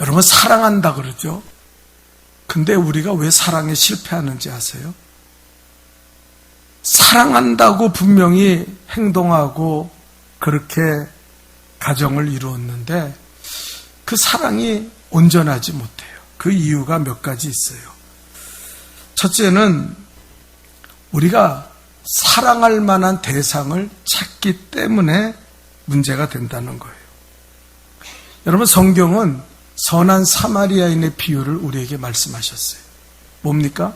여러분 사랑한다 그러죠. 근데 우리가 왜 사랑에 실패하는지 아세요? 사랑한다고 분명히 행동하고 그렇게 가정을 이루었는데 그 사랑이 온전하지 못해요. 그 이유가 몇 가지 있어요. 첫째는 우리가 사랑할 만한 대상을 찾기 때문에 문제가 된다는 거예요. 여러분 성경은 선한 사마리아인의 비유를 우리에게 말씀하셨어요. 뭡니까?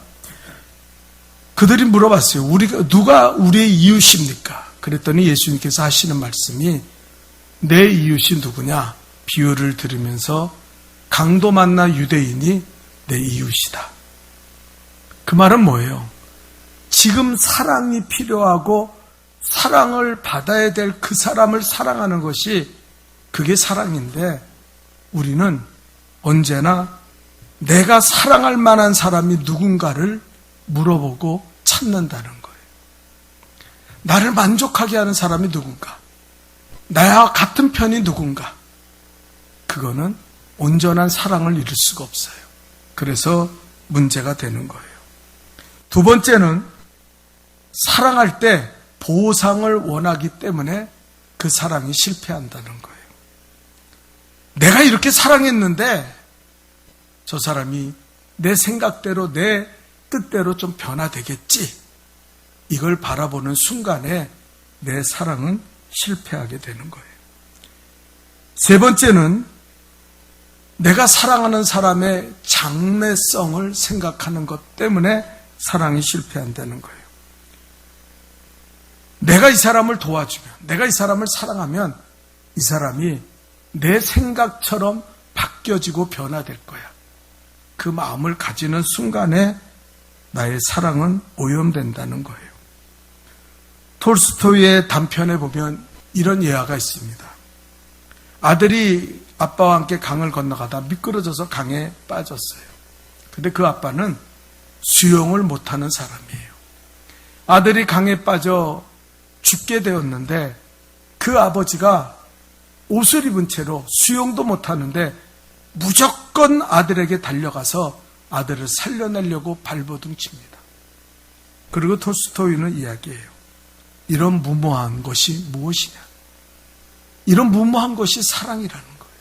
그들이 물어봤어요. 우리가 누가 우리의 이웃입니까? 그랬더니 예수님께서 하시는 말씀이 내 이웃이 누구냐? 비유를 들으면서 강도 만나 유대인이 내 이웃이다. 그 말은 뭐예요? 지금 사랑이 필요하고 사랑을 받아야 될 그 사람을 사랑하는 것이 그게 사랑인데 우리는 언제나 내가 사랑할 만한 사람이 누군가를 물어보고 찾는다는 거예요. 나를 만족하게 하는 사람이 누군가? 나와 같은 편이 누군가? 그거는 온전한 사랑을 이룰 수가 없어요. 그래서 문제가 되는 거예요. 두 번째는 사랑할 때 보상을 원하기 때문에 그 사랑이 실패한다는 거예요. 내가 이렇게 사랑했는데 저 사람이 내 생각대로 내 뜻대로 좀 변화되겠지. 이걸 바라보는 순간에 내 사랑은 실패하게 되는 거예요. 세 번째는 내가 사랑하는 사람의 장래성을 생각하는 것 때문에 사랑이 실패한다는 거예요. 내가 이 사람을 도와주면, 내가 이 사람을 사랑하면 이 사람이 내 생각처럼 바뀌어지고 변화될 거야. 그 마음을 가지는 순간에 나의 사랑은 오염된다는 거예요. 톨스토이의 단편에 보면 이런 예화가 있습니다. 아들이 아빠와 함께 강을 건너가다 미끄러져서 강에 빠졌어요. 근데 그 아빠는 수영을 못하는 사람이에요. 아들이 강에 빠져 죽게 되었는데 그 아버지가 옷을 입은 채로 수영도 못하는데 무조건 아들에게 달려가서 아들을 살려내려고 발버둥 칩니다. 그리고 톨스토이는 이야기해요. 이런 무모한 것이 무엇이냐? 이런 무모한 것이 사랑이라는 거예요.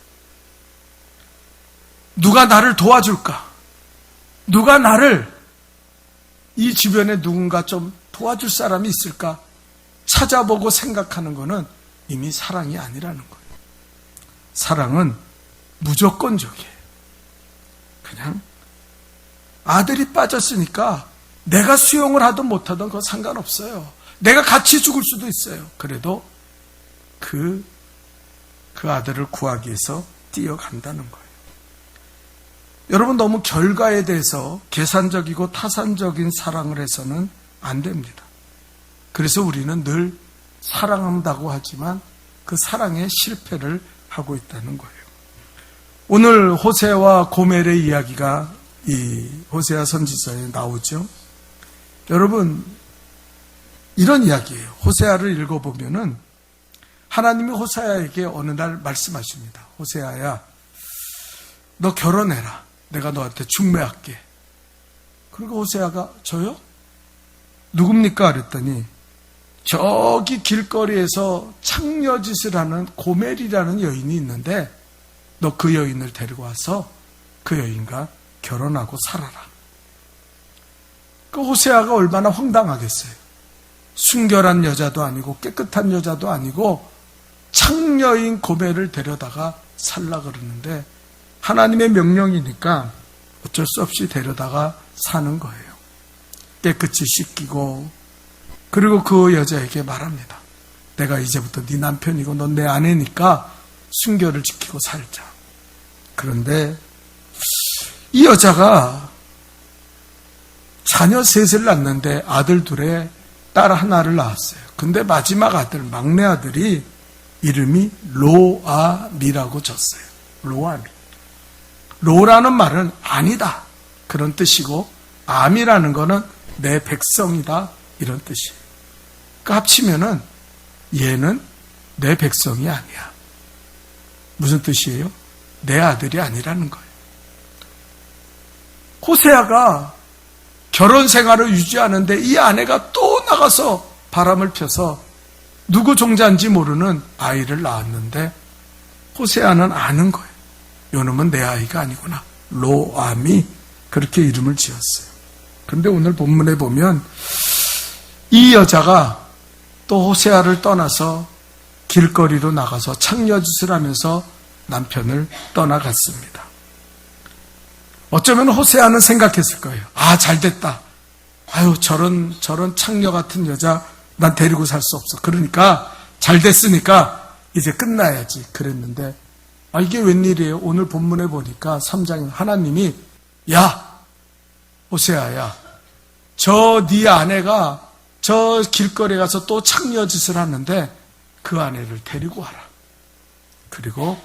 누가 나를 도와줄까? 누가 나를 이 주변에 누군가 좀 도와줄 사람이 있을까? 찾아보고 생각하는 것은 이미 사랑이 아니라는 거예요. 사랑은 무조건적이에요. 그냥 아들이 빠졌으니까 내가 수영을 하든 못하든 그거 상관없어요. 내가 같이 죽을 수도 있어요. 그래도 그, 그 아들을 구하기 위해서 뛰어간다는 거예요. 여러분 너무 결과에 대해서 계산적이고 타산적인 사랑을 해서는 안 됩니다. 그래서 우리는 늘 사랑한다고 하지만 그 사랑에 실패를 하고 있다는 거예요. 오늘 호세와 고멜의 이야기가 이 호세아 선지서에 나오죠. 여러분 이런 이야기예요. 호세아를 읽어보면은 하나님이 호세아에게 어느 날 말씀하십니다. 호세아야, 너 결혼해라. 내가 너한테 중매할게. 그리고 호세아가 저요? 누굽니까? 그랬더니 저기 길거리에서 창녀짓을 하는 고멜이라는 여인이 있는데 너 그 여인을 데리고 와서 그 여인과 결혼하고 살아라. 그 호세아가 얼마나 황당하겠어요. 순결한 여자도 아니고 깨끗한 여자도 아니고 창녀인 고멜을 데려다가 살라 그러는데 하나님의 명령이니까 어쩔 수 없이 데려다가 사는 거예요. 깨끗이 씻기고 그리고 그 여자에게 말합니다. 내가 이제부터 네 남편이고 넌 내 아내니까 순결을 지키고 살자. 그런데 이 여자가 자녀 셋을 낳는데 아들 둘에 딸 하나를 낳았어요. 근데 마지막 아들, 막내 아들이 이름이 로아미라고 졌어요. 로아미. 로라는 말은 아니다. 그런 뜻이고, 암이라는 거는 내 백성이다. 이런 뜻이에요. 그 합치면은 얘는 내 백성이 아니야. 무슨 뜻이에요? 내 아들이 아니라는 거예요. 호세아가 결혼 생활을 유지하는데 이 아내가 또 나가서 바람을 펴서 누구 종자인지 모르는 아이를 낳았는데 호세아는 아는 거예요. 요놈은 내 아이가 아니구나. 로암이 그렇게 이름을 지었어요. 그런데 오늘 본문에 보면 이 여자가 또 호세아를 떠나서 길거리로 나가서 창녀짓을 하면서 남편을 떠나갔습니다. 어쩌면 호세아는 생각했을 거예요. 아, 잘 됐다. 아유, 저런, 저런 창녀 같은 여자 난 데리고 살 수 없어. 그러니까 잘 됐으니까 이제 끝나야지. 그랬는데, 아, 이게 웬일이에요? 오늘 본문에 보니까 3장에 하나님이, 야, 호세아야, 저 네 아내가 저 길거리에 가서 또 창녀 짓을 하는데 그 아내를 데리고 와라. 그리고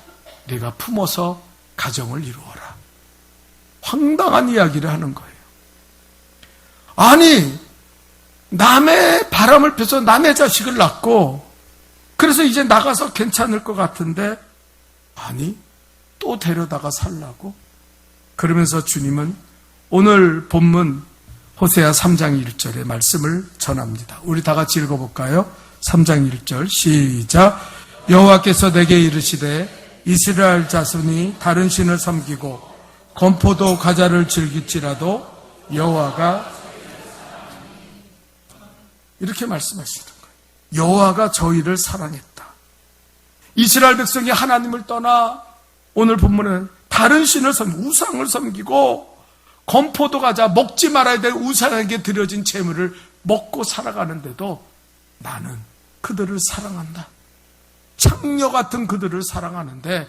네가 품어서 가정을 이루어라. 황당한 이야기를 하는 거예요. 아니, 남의 바람을 펴서 남의 자식을 낳고, 그래서 이제 나가서 괜찮을 것 같은데, 아니, 또 데려다가 살라고? 그러면서 주님은 오늘 본문 호세아 3장 1절의 말씀을 전합니다. 우리 다 같이 읽어볼까요? 3장 1절 시작 여호와께서 내게 이르시되 이스라엘 자손이 다른 신을 섬기고 건포도 과자를 즐길지라도 여호와가 이렇게 말씀하시는 거예요. 여호와가 저희를 사랑했다. 이스라엘 백성이 하나님을 떠나 오늘 본문은 다른 신을 섬 우상을 섬기고 건포도 과자 먹지 말아야 될 우상에게 드려진 재물을 먹고 살아가는데도 나는 그들을 사랑한다. 창녀 같은 그들을 사랑하는데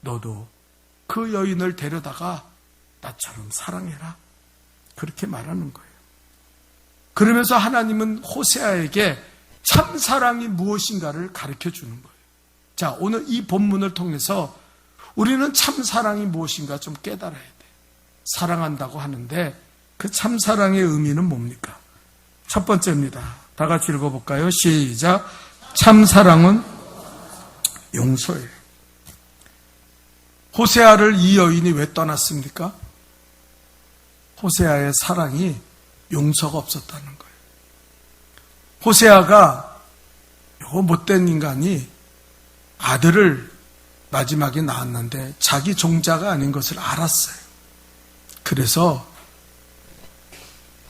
너도 그 여인을 데려다가 나처럼 사랑해라. 그렇게 말하는 거예요. 그러면서 하나님은 호세아에게 참 사랑이 무엇인가를 가르쳐 주는 거예요. 자, 오늘 이 본문을 통해서 우리는 참 사랑이 무엇인가 좀 깨달아야 돼. 사랑한다고 하는데 그 참 사랑의 의미는 뭡니까? 첫 번째입니다. 다 같이 읽어볼까요? 시작. 참 사랑은 용서예요. 호세아를 이 여인이 왜 떠났습니까? 호세아의 사랑이 용서가 없었다는 거예요. 호세아가 요 못된 인간이 아들을 마지막에 낳았는데 자기 종자가 아닌 것을 알았어요. 그래서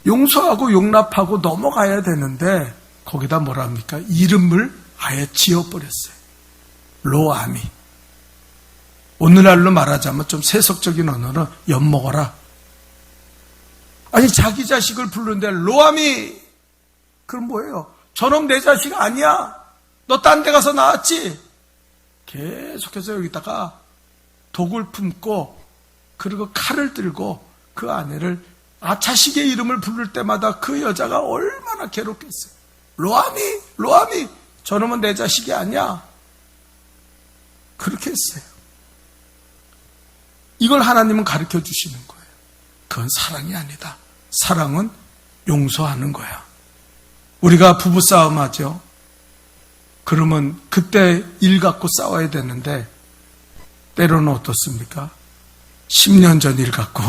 용서하고 용납하고 넘어가야 되는데 거기다 뭐랍니까? 이름을 아예 지어버렸어요. 로아미. 오늘날로 말하자면 좀 세속적인 언어는 엿먹어라. 아니 자기 자식을 부르는데 로아미 그럼 뭐예요? 저놈 내 자식 아니야. 너 딴 데 가서 나왔지? 계속해서 여기다가 독을 품고 그리고 칼을 들고 그 아내를 아 자식의 이름을 부를 때마다 그 여자가 얼마나 괴롭겠어요. 로아미, 로아미, 저놈은 내 자식이 아니야. 그렇게 했어요. 이걸 하나님은 가르쳐 주시는 거예요. 그건 사랑이 아니다. 사랑은 용서하는 거야. 우리가 부부싸움 하죠. 그러면 그때 일 갖고 싸워야 되는데 때로는 어떻습니까? 10년 전일 갖고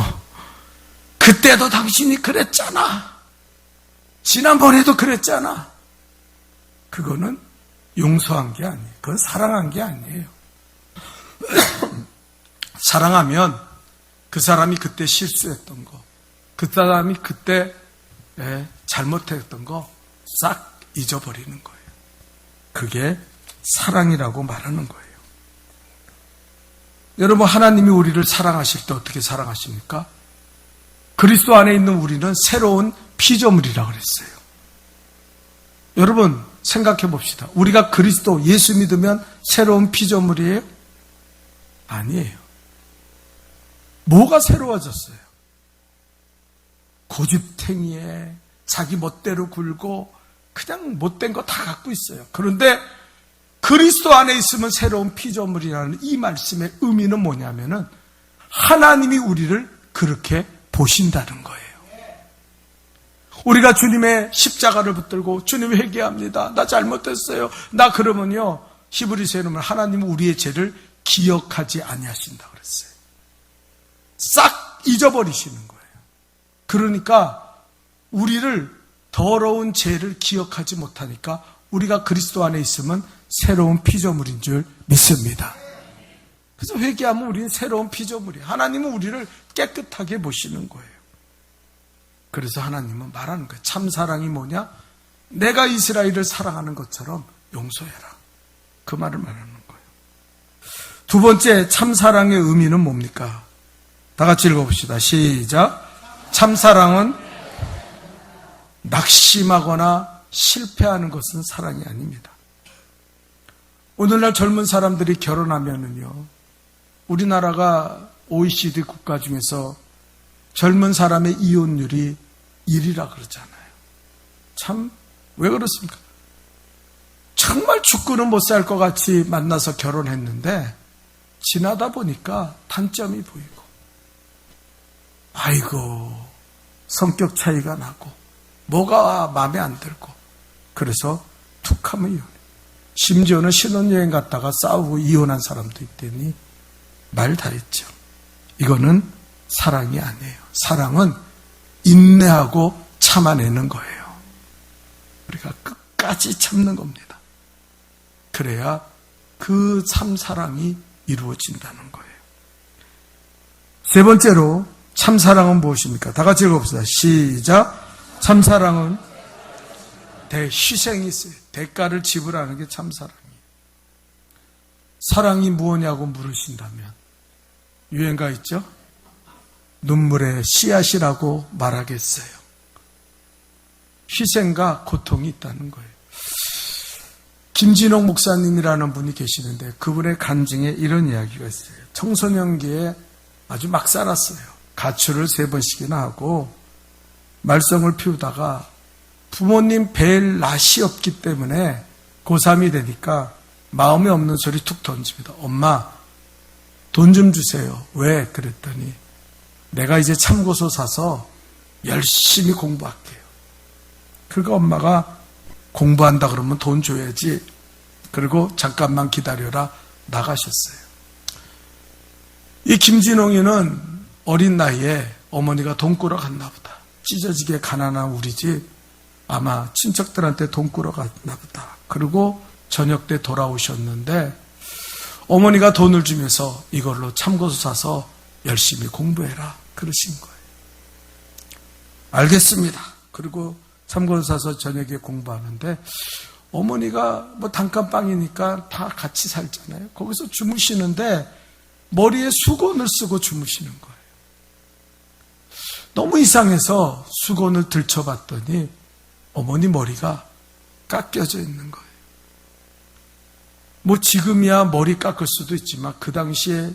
그때도 당신이 그랬잖아. 지난번에도 그랬잖아. 그거는 용서한 게 아니에요. 그건 사랑한 게 아니에요. 사랑하면 그 사람이 그때 실수했던 거, 그 사람이 그때 예, 잘못했던 거 싹 잊어버리는 거예요. 그게 사랑이라고 말하는 거예요. 여러분, 하나님이 우리를 사랑하실 때 어떻게 사랑하십니까? 그리스도 안에 있는 우리는 새로운 피조물이라고 그랬어요. 여러분, 생각해 봅시다. 우리가 그리스도, 예수 믿으면 새로운 피조물이에요? 아니에요. 뭐가 새로워졌어요? 고집탱이에 자기 멋대로 굴고 그냥 못된 거 다 갖고 있어요. 그런데 그리스도 안에 있으면 새로운 피조물이라는 이 말씀의 의미는 뭐냐면은 하나님이 우리를 그렇게 보신다는 거예요. 우리가 주님의 십자가를 붙들고 주님 회개합니다. 나 잘못했어요. 나 그러면요. 히브리서에 보면 하나님은 우리의 죄를 기억하지 아니하신다 그랬어요. 싹 잊어버리시는 거예요. 그러니까 우리를 더러운 죄를 기억하지 못하니까 우리가 그리스도 안에 있으면 새로운 피조물인 줄 믿습니다. 그래서 회개하면 우리는 새로운 피조물이에요. 하나님은 우리를 깨끗하게 보시는 거예요. 그래서 하나님은 말하는 거예요. 참 사랑이 뭐냐? 내가 이스라엘을 사랑하는 것처럼 용서해라. 그 말을 말하는 거예요. 두 번째 참 사랑의 의미는 뭡니까? 다 같이 읽어봅시다. 시작. 참 사랑은 낙심하거나 실패하는 것은 사랑이 아닙니다. 오늘날 젊은 사람들이 결혼하면은요, 우리나라가 OECD 국가 중에서 젊은 사람의 이혼율이 1이라 그러잖아요. 참, 왜 그렇습니까? 정말 죽고는 못 살 것 같이 만나서 결혼했는데, 지나다 보니까 단점이 보이고, 아이고, 성격 차이가 나고, 뭐가 마음에 안 들고, 그래서 툭 하면 이혼해. 심지어는 신혼여행 갔다가 싸우고 이혼한 사람도 있다니, 말 다 했죠. 이거는 사랑이 아니에요. 사랑은 인내하고 참아내는 거예요. 우리가 끝까지 참는 겁니다. 그래야 그 참사랑이 이루어진다는 거예요. 세 번째로 참사랑은 무엇입니까? 다 같이 읽어봅시다. 시작. 참사랑은 대희생이 있어요. 대가를 지불하는 게 참 사랑이에요. 사랑이 무엇냐고 물으신다면 유행가 있죠? 눈물의 씨앗이라고 말하겠어요. 희생과 고통이 있다는 거예요. 김진홍 목사님이라는 분이 계시는데 그분의 간증에 이런 이야기가 있어요. 청소년기에 아주 막 살았어요. 가출을 세 번씩이나 하고 말썽을 피우다가 부모님 뵐 낯이 없기 때문에 고3이 되니까 마음에 없는 소리 툭 던집니다. 엄마, 돈 좀 주세요. 왜? 그랬더니 내가 이제 참고서 사서 열심히 공부할게요. 그러니까 엄마가 공부한다 그러면 돈 줘야지. 그리고 잠깐만 기다려라. 나가셨어요. 이 김진홍이는 어린 나이에 어머니가 돈 꾸러 갔나 보다. 찢어지게 가난한 우리 집 아마 친척들한테 돈 꾸러 갔나 보다. 그리고 저녁 때 돌아오셨는데 어머니가 돈을 주면서 이걸로 참고서 사서 열심히 공부해라. 그러신 거예요. 알겠습니다. 그리고 참고서 사서 저녁에 공부하는데 어머니가 뭐 단칸방이니까 다 같이 살잖아요. 거기서 주무시는데 머리에 수건을 쓰고 주무시는 거예요. 너무 이상해서 수건을 들춰봤더니 어머니 머리가 깎여져 있는 거예요. 뭐 지금이야 머리 깎을 수도 있지만 그 당시에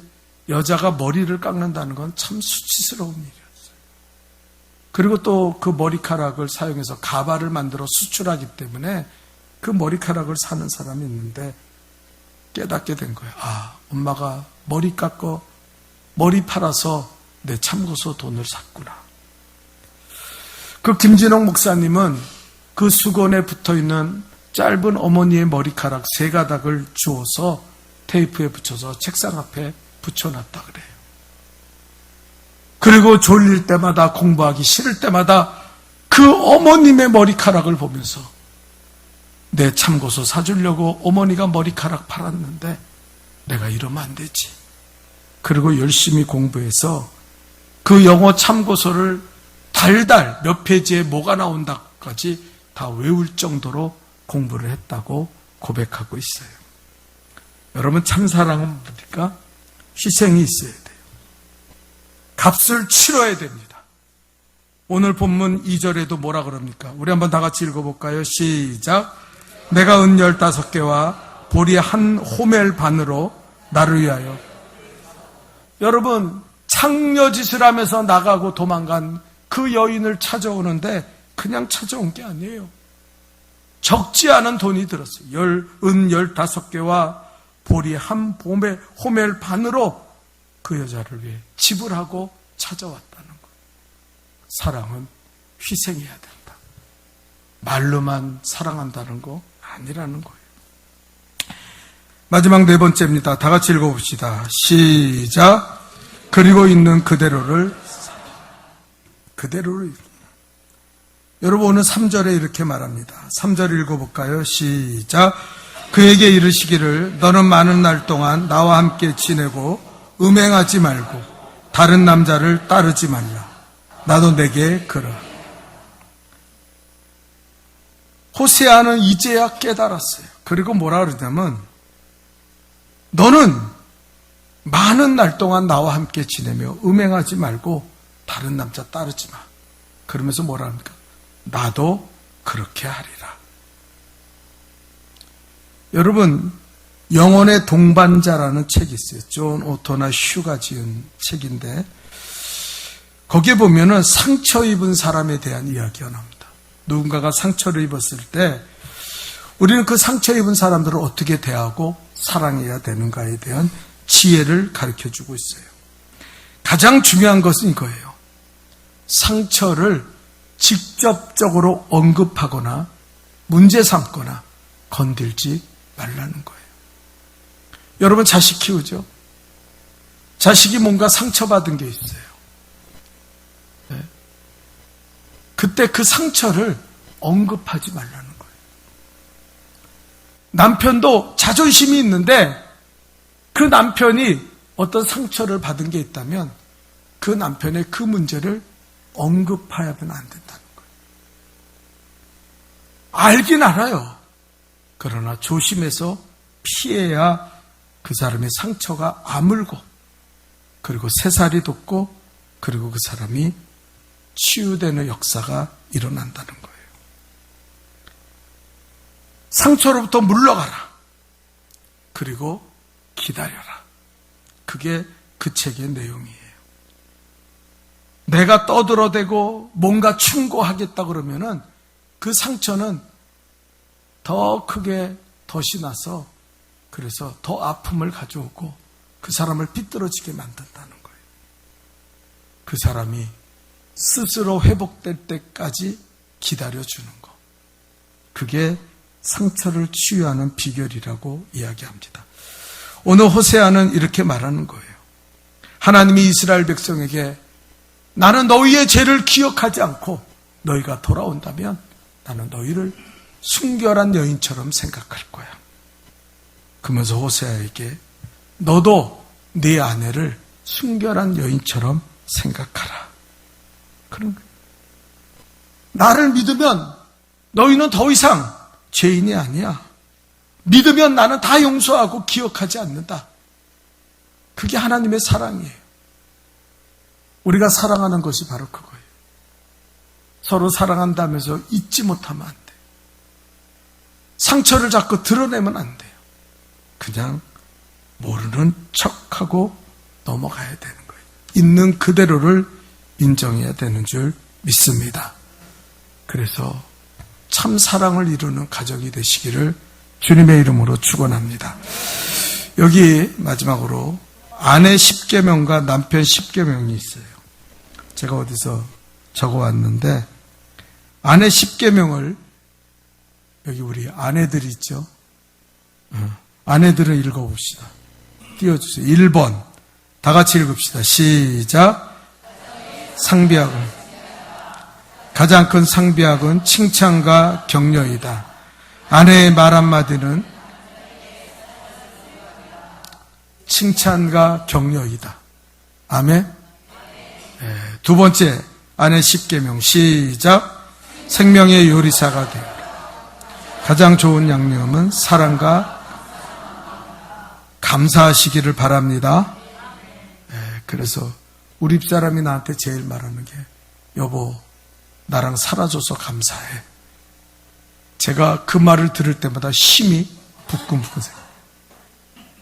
여자가 머리를 깎는다는 건 참 수치스러운 일이었어요. 그리고 또 그 머리카락을 사용해서 가발을 만들어 수출하기 때문에 그 머리카락을 사는 사람이 있는데 깨닫게 된 거예요. 아, 엄마가 머리 깎고 머리 팔아서 내 참고서 돈을 샀구나. 그 김진홍 목사님은 그 수건에 붙어 있는 짧은 어머니의 머리카락 세 가닥을 주워서 테이프에 붙여서 책상 앞에 붙여놨다 그래요. 그리고 졸릴 때마다 공부하기 싫을 때마다 그 어머님의 머리카락을 보면서 내 참고서 사주려고 어머니가 머리카락 팔았는데 내가 이러면 안 되지. 그리고 열심히 공부해서 그 영어 참고서를 달달 몇 페이지에 뭐가 나온다까지 다 외울 정도로 공부를 했다고 고백하고 있어요. 여러분 참사랑은 뭡니까? 희생이 있어야 돼요. 값을 치러야 됩니다. 오늘 본문 2절에도 뭐라 그럽니까? 우리 한번 다 같이 읽어볼까요? 시작. 내가 은 열다섯 개와 보리 한 호멜 반으로 나를 위하여. 여러분, 창녀짓을 하면서 나가고 도망간 그 여인을 찾아오는데 그냥 찾아온 게 아니에요. 적지 않은 돈이 들었어요. 열, 은 열다섯 개와 보리 한 호멜, 호멜 반으로 그 여자를 위해 지불하고 찾아왔다는 것. 사랑은 희생해야 된다. 말로만 사랑한다는 거 아니라는 거예요. 마지막 네 번째입니다. 다 같이 읽어봅시다. 시작. 그리고 있는 그대로를 그대로를 여러분 오늘 3절에 이렇게 말합니다. 3절 읽어볼까요? 시작. 그에게 이르시기를 너는 많은 날 동안 나와 함께 지내고 음행하지 말고 다른 남자를 따르지 말라. 나도 내게 그러. 호세아는 이제야 깨달았어요. 그리고 뭐라 그러냐면 너는 많은 날 동안 나와 함께 지내며 음행하지 말고 다른 남자 따르지 마. 그러면서 뭐라 합니까? 나도 그렇게 하리라. 여러분, 영혼의 동반자라는 책이 있어요. 존 오토나 슈가 지은 책인데, 거기에 보면은 상처 입은 사람에 대한 이야기가 나옵니다. 누군가가 상처를 입었을 때, 우리는 그 상처 입은 사람들을 어떻게 대하고 사랑해야 되는가에 대한 지혜를 가르쳐 주고 있어요. 가장 중요한 것은 이거예요. 상처를 직접적으로 언급하거나 문제 삼거나 건들지 말라는 거예요. 여러분 자식 키우죠? 자식이 뭔가 상처받은 게 있어요. 네. 그때 그 상처를 언급하지 말라는 거예요. 남편도 자존심이 있는데 그 남편이 어떤 상처를 받은 게 있다면 그 남편의 그 문제를 언급하면 안 된다는 거예요. 알긴 알아요. 그러나 조심해서 피해야 그 사람의 상처가 아물고 그리고 새살이 돋고 그리고 그 사람이 치유되는 역사가 일어난다는 거예요. 상처로부터 물러가라. 그리고 기다려라. 그게 그 책의 내용이에요. 내가 떠들어대고 뭔가 충고하겠다 그러면은 그 상처는 더 크게 덫이 나서 그래서 더 아픔을 가져오고 그 사람을 삐뚤어지게 만든다는 거예요. 그 사람이 스스로 회복될 때까지 기다려주는 거. 그게 상처를 치유하는 비결이라고 이야기합니다. 오늘 호세아는 이렇게 말하는 거예요. 하나님이 이스라엘 백성에게 나는 너희의 죄를 기억하지 않고 너희가 돌아온다면 나는 너희를 순결한 여인처럼 생각할 거야. 그러면서 호세아에게 너도 네 아내를 순결한 여인처럼 생각하라. 그런 거예요. 나를 믿으면 너희는 더 이상 죄인이 아니야. 믿으면 나는 다 용서하고 기억하지 않는다. 그게 하나님의 사랑이에요. 우리가 사랑하는 것이 바로 그거예요. 서로 사랑한다면서 잊지 못하면 안 돼. 상처를 자꾸 드러내면 안 돼요. 그냥 모르는 척하고 넘어가야 되는 거예요. 있는 그대로를 인정해야 되는 줄 믿습니다. 그래서 참 사랑을 이루는 가정이 되시기를 주님의 이름으로 축원합니다. 여기 마지막으로 아내 10계명과 남편 10계명이 있어요. 제가 어디서 적어 왔는데 아내 10계명을 여기 우리 아내들이 있죠. 어, 아내들을 읽어 봅시다. 띄워 주세요. 1번 다 같이 읽읍시다. 시작. 상비약은 가장 큰 상비약은 칭찬과 격려이다. 아내의 말 한마디는 칭찬과 격려이다. 아멘. 예, 두 번째 아내 10계명 시작. 생명의 요리사가 되어 가장 좋은 양념은 사랑과 감사하시기를 바랍니다. 예, 그래서 우리 집사람이 나한테 제일 말하는 게 여보 나랑 살아줘서 감사해. 제가 그 말을 들을 때마다 심히 부끈부끈해요.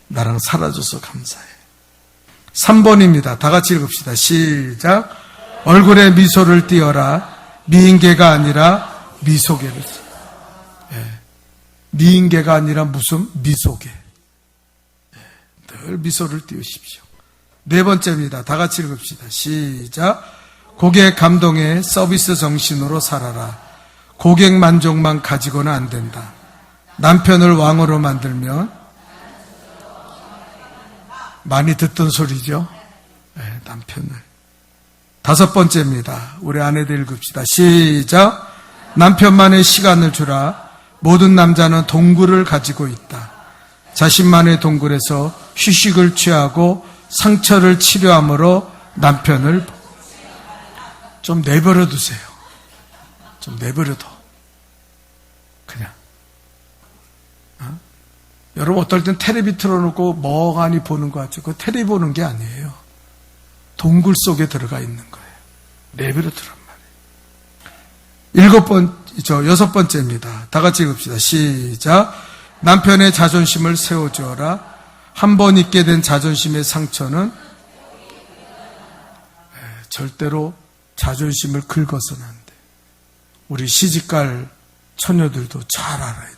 나랑 살아줘서 감사해. 3번입니다. 다 같이 읽읍시다. 시작. 얼굴에 미소를 띄어라. 미인계가 아니라 미소계를 써. 예. 미인계가 아니라 무슨 미소계. 예. 늘 미소를 띄우십시오. 네 번째입니다. 다 같이 읽읍시다. 시작. 고객 감동의 서비스 정신으로 살아라. 고객 만족만 가지고는 안 된다. 남편을 왕으로 만들면 많이 듣던 소리죠. 네, 남편을. 다섯 번째입니다. 우리 아내들 읽읍시다. 시작. 남편만의 시간을 주라. 모든 남자는 동굴을 가지고 있다. 자신만의 동굴에서 휴식을 취하고 상처를 치료함으로 남편을 좀 내버려 두세요. 좀 내버려 둬. 그냥. 어? 여러분 어떨 땐 텔레비 틀어놓고 멍하니 보는 것 같죠? 그 텔레비 보는 게 아니에요. 동굴 속에 들어가 있는 거예요. 내버려 두란 말이에요. 일곱 번, 저 여섯 번째입니다. 다 같이 읽읍시다. 시작. 남편의 자존심을 세워주어라. 한 번 있게 된 자존심의 상처는 에, 절대로 자존심을 긁어서는 안 돼. 우리 시집갈 처녀들도 잘 알아야. 에,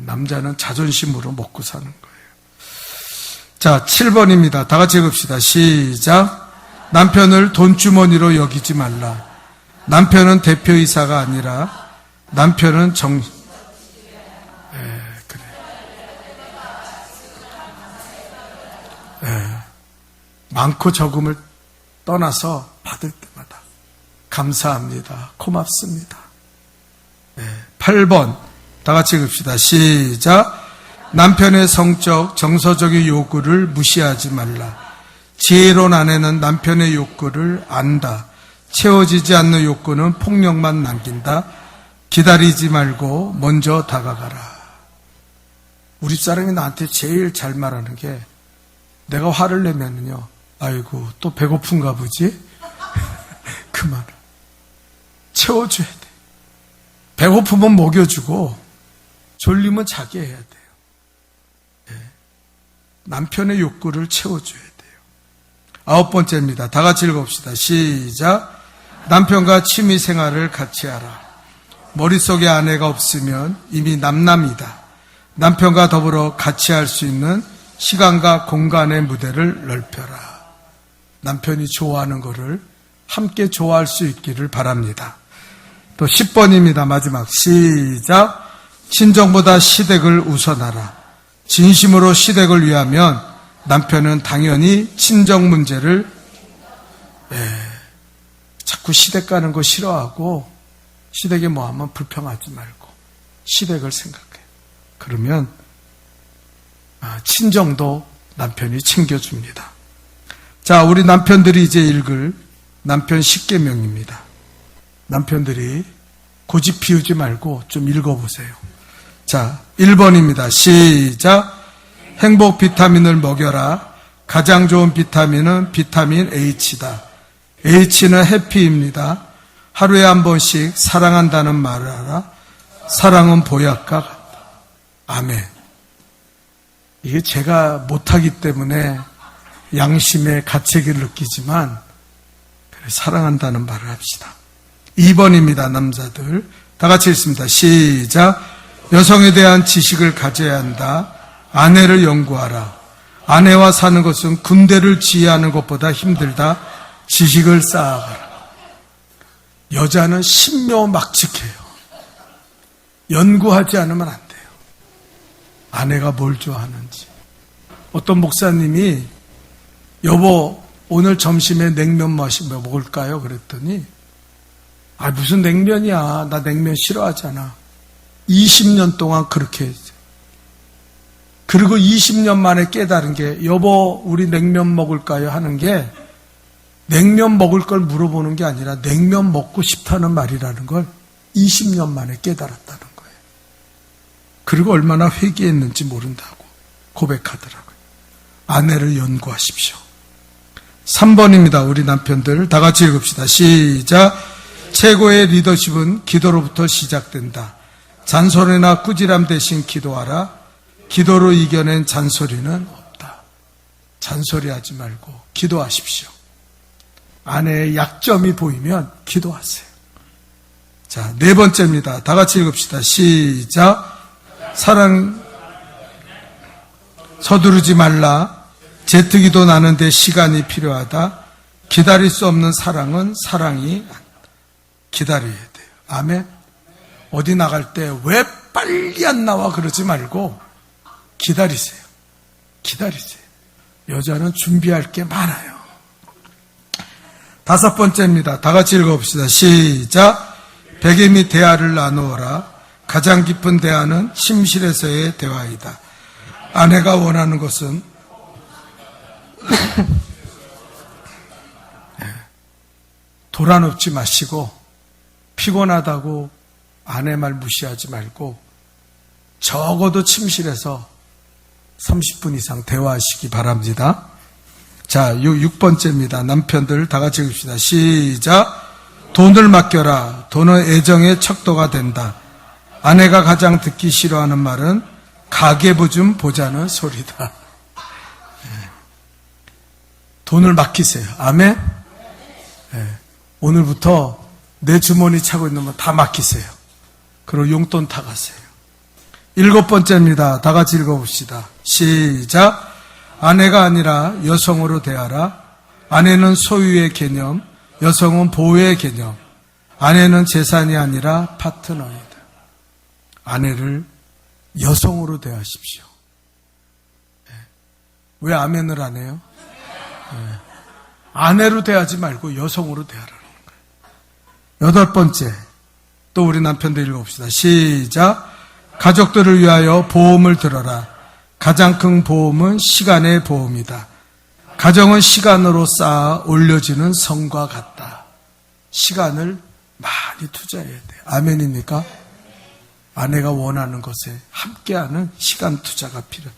남자는 자존심으로 먹고 사는 거예요. 자, 7번입니다. 다 같이 읽읍시다. 시작. 남편을 돈주머니로 여기지 말라. 남편은 대표이사가 아니라 남편은 정, 예, 그래. 예, 많고 적음을 떠나서 받을 때마다 감사합니다. 고맙습니다. 예, 8번. 다 같이 읽읍시다. 시작. 남편의 성적, 정서적인 요구를 무시하지 말라. 지혜로운 아내는 남편의 욕구를 안다. 채워지지 않는 욕구는 폭력만 남긴다. 기다리지 말고 먼저 다가가라. 우리 사람이 나한테 제일 잘 말하는 게 내가 화를 내면요. 아이고, 또 배고픈가 보지? 그 말을. 채워줘야 돼. 배고프면 먹여주고, 졸리면 자게 해야 돼요. 예. 남편의 욕구를 채워줘야 돼요. 아홉 번째입니다. 다 같이 읽읍시다. 시작. 남편과 취미 생활을 같이 하라. 머릿속에 아내가 없으면 이미 남남이다. 남편과 더불어 같이 할 수 있는 시간과 공간의 무대를 넓혀라. 남편이 좋아하는 것을 함께 좋아할 수 있기를 바랍니다. 또 10번입니다. 마지막. 시작. 친정보다 시댁을 우선하라. 진심으로 시댁을 위하면 남편은 당연히 친정 문제를 예, 자꾸 시댁 가는 거 싫어하고 시댁에 뭐 하면 불평하지 말고 시댁을 생각해. 그러면 아, 친정도 남편이 챙겨줍니다. 자, 우리 남편들이 이제 읽을 남편 10계명입니다. 남편들이 고집 피우지 말고 좀 읽어보세요. 자, 1번입니다. 시작. 행복 비타민을 먹여라. 가장 좋은 비타민은 비타민 H다. H는 해피입니다. 하루에 한 번씩 사랑한다는 말을 알아. 사랑은 보약과 같다. 아멘. 이게 제가 못하기 때문에 양심의 가책을 느끼지만 사랑한다는 말을 합시다. 2번입니다. 남자들. 다 같이 읽습니다. 시작. 여성에 대한 지식을 가져야 한다. 아내를 연구하라. 아내와 사는 것은 군대를 지휘하는 것보다 힘들다. 지식을 쌓아가라. 여자는 신묘막측해요. 연구하지 않으면 안 돼요. 아내가 뭘 좋아하는지. 어떤 목사님이 여보 오늘 점심에 냉면 마시 먹을까요? 그랬더니 아 무슨 냉면이야. 나 냉면 싫어하잖아. 20년 동안 그렇게 했어요. 그리고 20년 만에 깨달은 게 여보 우리 냉면 먹을까요? 하는 게 냉면 먹을 걸 물어보는 게 아니라 냉면 먹고 싶다는 말이라는 걸 20년 만에 깨달았다는 거예요. 그리고 얼마나 회개했는지 모른다고 고백하더라고요. 아내를 연구하십시오. 3번입니다. 우리 남편들 다 같이 읽읍시다. 시작. 최고의 리더십은 기도로부터 시작된다. 잔소리나 꾸지람 대신 기도하라. 기도로 이겨낸 잔소리는 없다. 잔소리하지 말고 기도하십시오. 아내의 약점이 보이면 기도하세요. 자, 네 번째입니다. 다 같이 읽읍시다. 시작. 사랑, 서두르지 말라. 제트기도 나는데 시간이 필요하다. 기다릴 수 없는 사랑은 사랑이. 기다려야 돼요. 아멘. 어디 나갈 때 왜 빨리 안 나와 그러지 말고 기다리세요. 기다리세요. 여자는 준비할 게 많아요. 다섯 번째입니다. 다 같이 읽어봅시다. 시작. 및 대화를 나누어라. 가장 깊은 대화는 침실에서의 대화이다. 아내가 원하는 것은 돌아눕지 마시고 피곤하다고 아내 말 무시하지 말고 적어도 침실에서 30분 이상 대화하시기 바랍니다. 자, 요 6번째입니다. 남편들 다 같이 읽읍시다. 시작. 돈을 맡겨라. 돈은 애정의 척도가 된다. 아내가 가장 듣기 싫어하는 말은 가계부 좀 보자는 소리다. 예. 돈을 맡기세요. 아멘? 예. 오늘부터 내 주머니 차고 있는 건 다 맡기세요. 그리고 용돈 타가세요. 일곱 번째입니다. 다 같이 읽어봅시다. 시작. 아내가 아니라 여성으로 대하라. 아내는 소유의 개념, 여성은 보호의 개념. 아내는 재산이 아니라 파트너이다. 아내를 여성으로 대하십시오. 예. 왜 아멘을 안 해요? 예. 아내로 대하지 말고 여성으로 대하라는 거예요. 여덟 번째. 또 우리 남편들 읽어봅시다. 시작. 가족들을 위하여 보험을 들어라. 가장 큰 보험은 시간의 보험이다. 가정은 시간으로 쌓아 올려지는 성과 같다. 시간을 많이 투자해야 돼. 아멘입니까? 아내가 원하는 것에 함께하는 시간 투자가 필요해.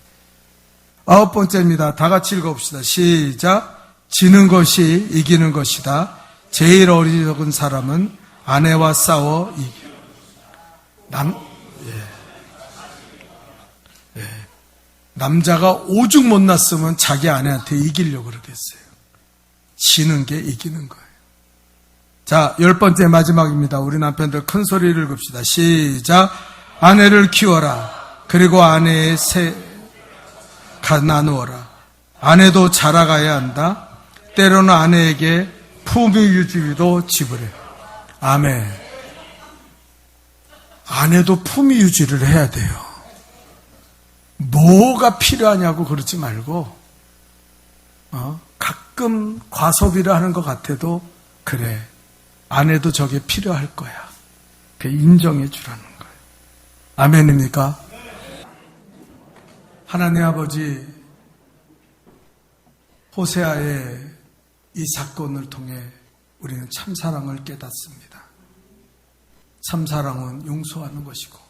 아홉 번째입니다. 다 같이 읽어봅시다. 시작. 지는 것이 이기는 것이다. 제일 어리석은 사람은 아내와 싸워 이기. 남, 예. 예. 남자가 오죽 못났으면 자기 아내한테 이기려고 그러겠어요. 지는 게 이기는 거예요. 자, 열 번째 마지막입니다. 우리 남편들 큰 소리를 읽읍시다. 시작. 아내를 키워라. 그리고 아내의 새, 가 나누어라. 아내도 자라가야 한다. 때로는 아내에게 품위 유지비도 지불해. 아멘. 아내도 품위 유지를 해야 돼요. 뭐가 필요하냐고 그러지 말고, 어? 가끔 과소비를 하는 것 같아도, 그래. 아내도 저게 필요할 거야. 그 인정해 주라는 거예요. 아멘입니까? 하나님 아버지, 호세아의 이 사건을 통해 우리는 참 사랑을 깨닫습니다. 참사랑은 용서하는 것이고,